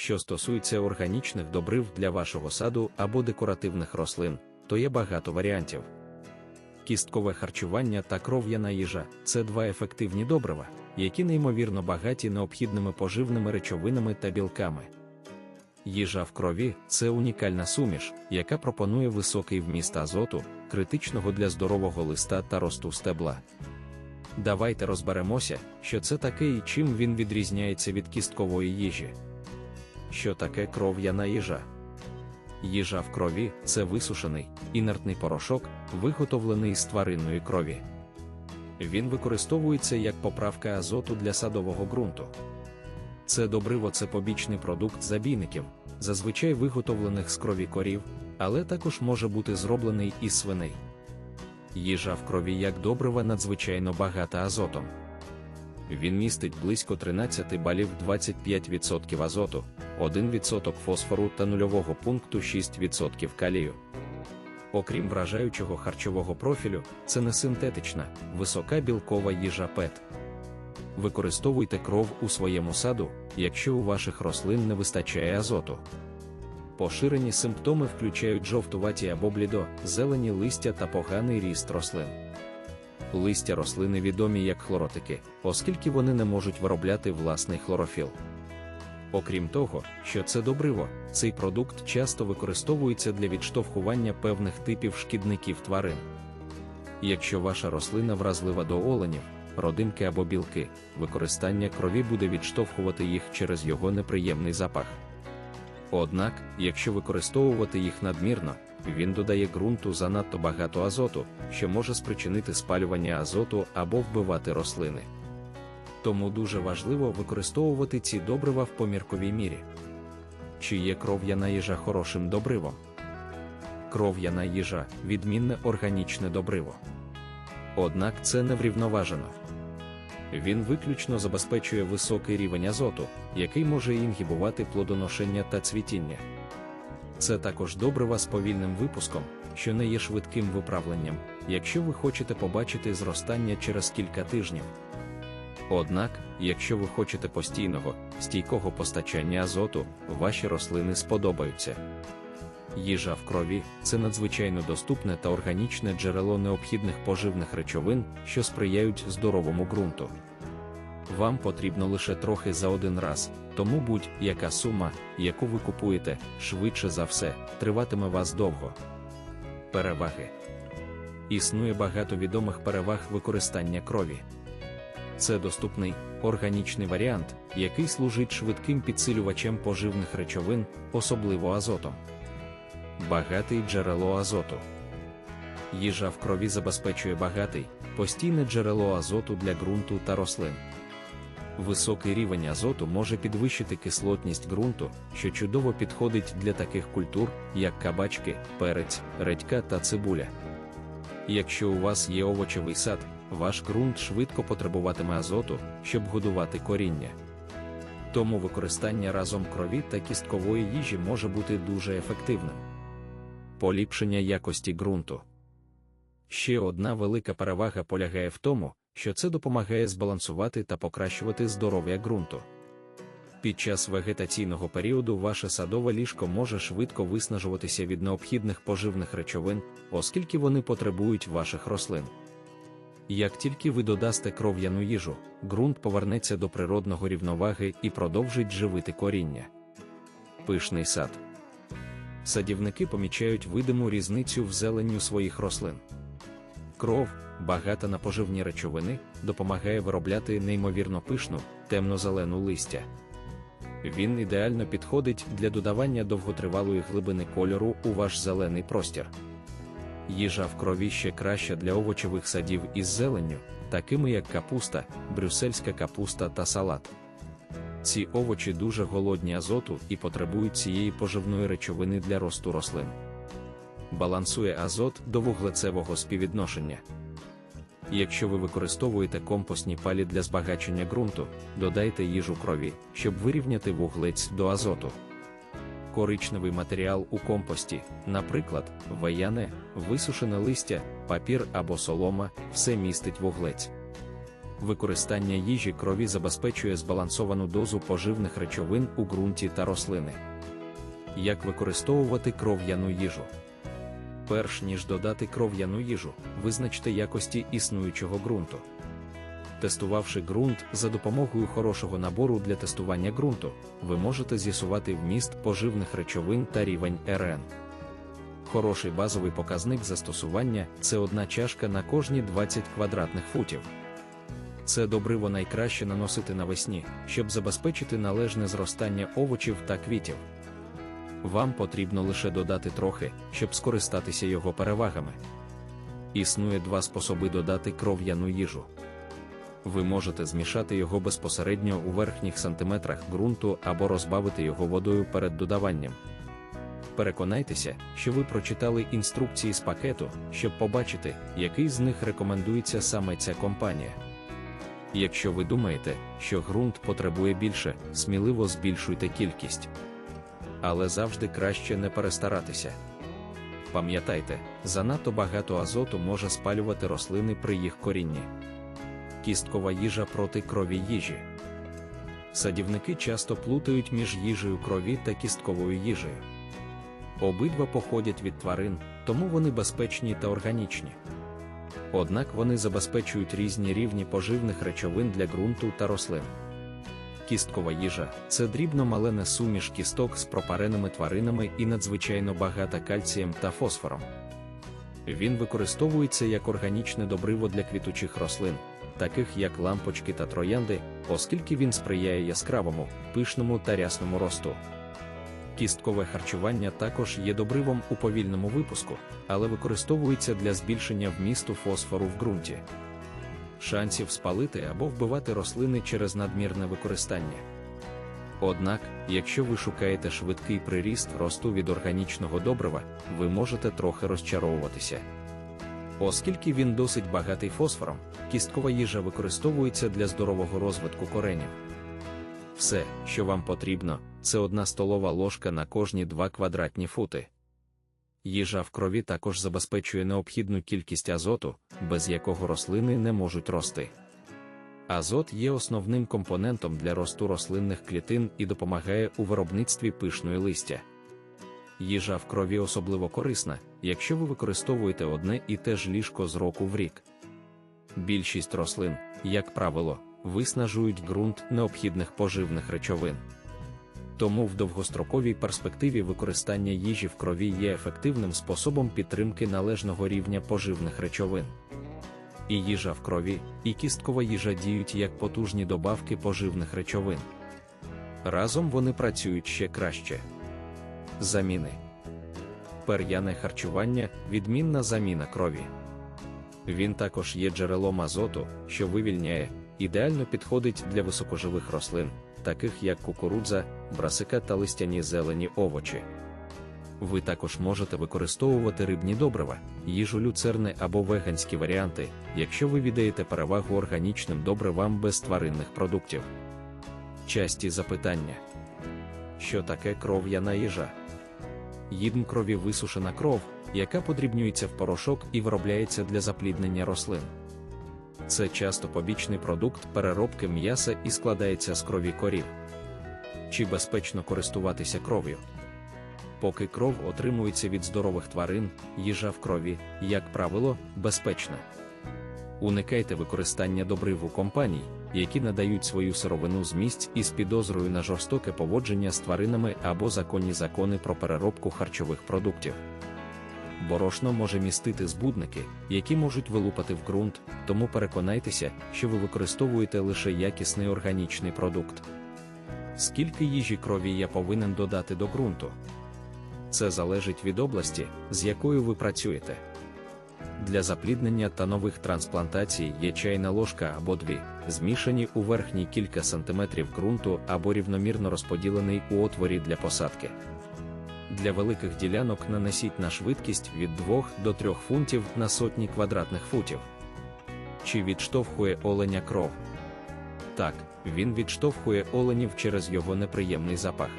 Що стосується органічних добрив для вашого саду або декоративних рослин, то є багато варіантів. Кісткове харчування та кров'яна їжа це два ефективні добрива, які неймовірно багаті необхідними поживними речовинами та білками. Їжа в крові це унікальна суміш, яка пропонує високий вміст азоту, критичного для здорового листа та росту стебла. Давайте розберемося, що це таке і чим він відрізняється від кісткової їжі. Що таке кров'яна їжа? Їжа в крові це висушений, інертний порошок, виготовлений з тваринної крові. Він використовується як поправка азоту для садового ґрунту. Це добриво це побічний продукт забійників, зазвичай виготовлених з крові корів, але також може бути зроблений із свиней. Їжа в крові як добрива надзвичайно багата азотом. Він містить близько 13 балів 25% азоту, 1% фосфору та нульового пункту 6% калію. Окрім вражаючого харчового профілю, це не синтетична, висока білкова їжа ПЕТ. Використовуйте кров у своєму саду, якщо у ваших рослин не вистачає азоту. Поширені симптоми включають жовтуваті або блідо, зелені листя та поганий ріст рослин. Листя рослини відомі як хлоротики, оскільки вони не можуть виробляти власний хлорофіл. Окрім того, що це добриво, цей продукт часто використовується для відштовхування певних типів шкідників тварин. Якщо ваша рослина вразлива до оленів, родинки або білки, використання крові буде відштовхувати їх через його неприємний запах. Однак, якщо використовувати їх надмірно, він додає ґрунту занадто багато азоту, що може спричинити спалювання азоту або вбивати рослини. Тому дуже важливо використовувати ці добрива в помірковій мірі. Чи є кров'яна їжа хорошим добривом? Кров'яна їжа відмінне органічне добриво. Однак це не врівноважено. Він виключно забезпечує високий рівень азоту, який може інгібувати плодоношення та цвітіння. Це також добрива з повільним випуском, що не є швидким виправленням, якщо ви хочете побачити зростання через кілька тижнів. Однак, якщо ви хочете постійного, стійкого постачання азоту, ваші рослини сподобаються. Їжа в крові це надзвичайно доступне та органічне джерело необхідних поживних речовин, що сприяють здоровому ґрунту. Вам потрібно лише трохи за один раз, тому будь-яка сума, яку ви купуєте, швидше за все, триватиме вас довго. Переваги існує багато відомих переваг використання крові. Це доступний органічний варіант, який служить швидким підсилювачем поживних речовин, особливо азотом. Багатий джерело азоту. Їжа в крові забезпечує багатий, постійне джерело азоту для ґрунту та рослин. Високий рівень азоту може підвищити кислотність ґрунту, що чудово підходить для таких культур, як кабачки, перець, редька та цибуля. Якщо у вас є овочевий сад, ваш ґрунт швидко потребуватиме азоту, щоб годувати коріння. Тому використання разом крові та кісткової їжі може бути дуже ефективним. Поліпшення якості ґрунту. Ще одна велика перевага полягає в тому, що це допомагає збалансувати та покращувати здоров'я ґрунту. Під час вегетаційного періоду ваше садове ліжко може швидко виснажуватися від необхідних поживних речовин, оскільки вони потребують ваших рослин. Як тільки ви додасте кров'яну їжу, ґрунт повернеться до природного рівноваги і продовжить живити коріння. Пишний сад. Садівники помічають видиму різницю в зеленню своїх рослин. Кров, багата на поживні речовини, допомагає виробляти неймовірно пишну, темно-зелену листя. Він ідеально підходить для додавання довготривалої глибини кольору у ваш зелений простір. Їжа в крові ще краща для овочевих садів із зеленню, такими як капуста, брюссельська капуста та салат. Ці овочі дуже голодні азоту і потребують цієї поживної речовини для росту рослин. Балансує азот до вуглецевого співвідношення. Якщо ви використовуєте компостні палі для збагачення ґрунту, додайте їжу крові, щоб вирівняти вуглець до азоту. Коричневий матеріал у компості, наприклад, ваяне, висушене листя, папір або солома, все містить вуглець. Використання їжі крові забезпечує збалансовану дозу поживних речовин у ґрунті та рослини. Як використовувати кров'яну їжу? Перш ніж додати кров'яну їжу, визначте якості існуючого ґрунту. Тестувавши ґрунт за допомогою хорошого набору для тестування ґрунту, ви можете з'ясувати вміст поживних речовин та рівень РН. Хороший базовий показник застосування це одна чашка на кожні 20 квадратних футів. Це добриво найкраще наносити навесні, щоб забезпечити належне зростання овочів та квітів. Вам потрібно лише додати трохи, щоб скористатися його перевагами. Існує два способи додати кров'яну їжу. Ви можете змішати його безпосередньо у верхніх сантиметрах ґрунту або розбавити його водою перед додаванням. Переконайтеся, що ви прочитали інструкції з пакету, щоб побачити, який з них рекомендується саме ця компанія. Якщо ви думаєте, що ґрунт потребує більше, сміливо збільшуйте кількість. Але завжди краще не перестаратися. Пам'ятайте, занадто багато азоту може спалювати рослини при їх корінні. Кісткова їжа проти крові їжі. Садівники часто плутають між їжею крові та кістковою їжею. Обидва походять від тварин, тому вони безпечні та органічні. Однак вони забезпечують різні рівні поживних речовин для ґрунту та рослин. Кісткова їжа це дрібно малене суміш кісток з пропареними тваринами і надзвичайно багата кальцієм та фосфором. Він використовується як органічне добриво для квітучих рослин, таких як лампочки та троянди, оскільки він сприяє яскравому, пишному та рясному росту. Кісткове харчування також є добривом у повільному випуску, але використовується для збільшення вмісту фосфору в ґрунті. Шансів спалити або вбивати рослини через надмірне використання. Однак, якщо ви шукаєте швидкий приріст росту від органічного добрива, ви можете трохи розчаровуватися. Оскільки він досить багатий фосфором, кісткова їжа використовується для здорового розвитку коренів. Все, що вам потрібно, це одна столова ложка на кожні 2 квадратні фути. Їжа в крові також забезпечує необхідну кількість азоту, без якого рослини не можуть рости. Азот є основним компонентом для росту рослинних клітин і допомагає у виробництві пишної листя. Їжа в крові особливо корисна, якщо ви використовуєте одне і те ж ліжко з року в рік. Більшість рослин, як правило, виснажують ґрунт необхідних поживних речовин. Тому в довгостроковій перспективі використання їжі в крові є ефективним способом підтримки належного рівня поживних речовин. І їжа в крові, і кісткова їжа діють як потужні добавки поживних речовин. Разом вони працюють ще краще. Заміни пер'яне харчування відмінна заміна крові. Він також є джерелом азоту, що вивільняє, ідеально підходить для високоживих рослин, таких як кукурудза, брасика та листяні зелені овочі. Ви також можете використовувати рибні добрива, їжу люцерни або веганські варіанти, якщо ви віддаєте перевагу органічним добривам без тваринних продуктів. Часті запитання: що таке кров'яна їжа? Їдм крові висушена кров, яка подрібнюється в порошок і виробляється для запліднення рослин. Це часто побічний продукт переробки м'яса і складається з крові корів. Чи безпечно користуватися кров'ю? Поки кров отримується від здорових тварин, їжа в крові, як правило, безпечна. Уникайте використання добриву компаній, які надають свою сировину з місць із підозрою на жорстоке поводження з тваринами або законні закони про переробку харчових продуктів. Борошно може містити збудники, які можуть вилупати в ґрунт, тому переконайтеся, що ви використовуєте лише якісний органічний продукт. Скільки їжі крові я повинен додати до ґрунту? Це залежить від області, з якою ви працюєте. Для запліднення та нових трансплантацій є чайна ложка або дві, змішані у верхній кілька сантиметрів ґрунту або рівномірно розподілений у отворі для посадки. Для великих ділянок нанесіть на швидкість від 2 до 3 фунтів на сотні квадратних футів. Чи відштовхує оленя кров? Так, він відштовхує оленів через його неприємний запах.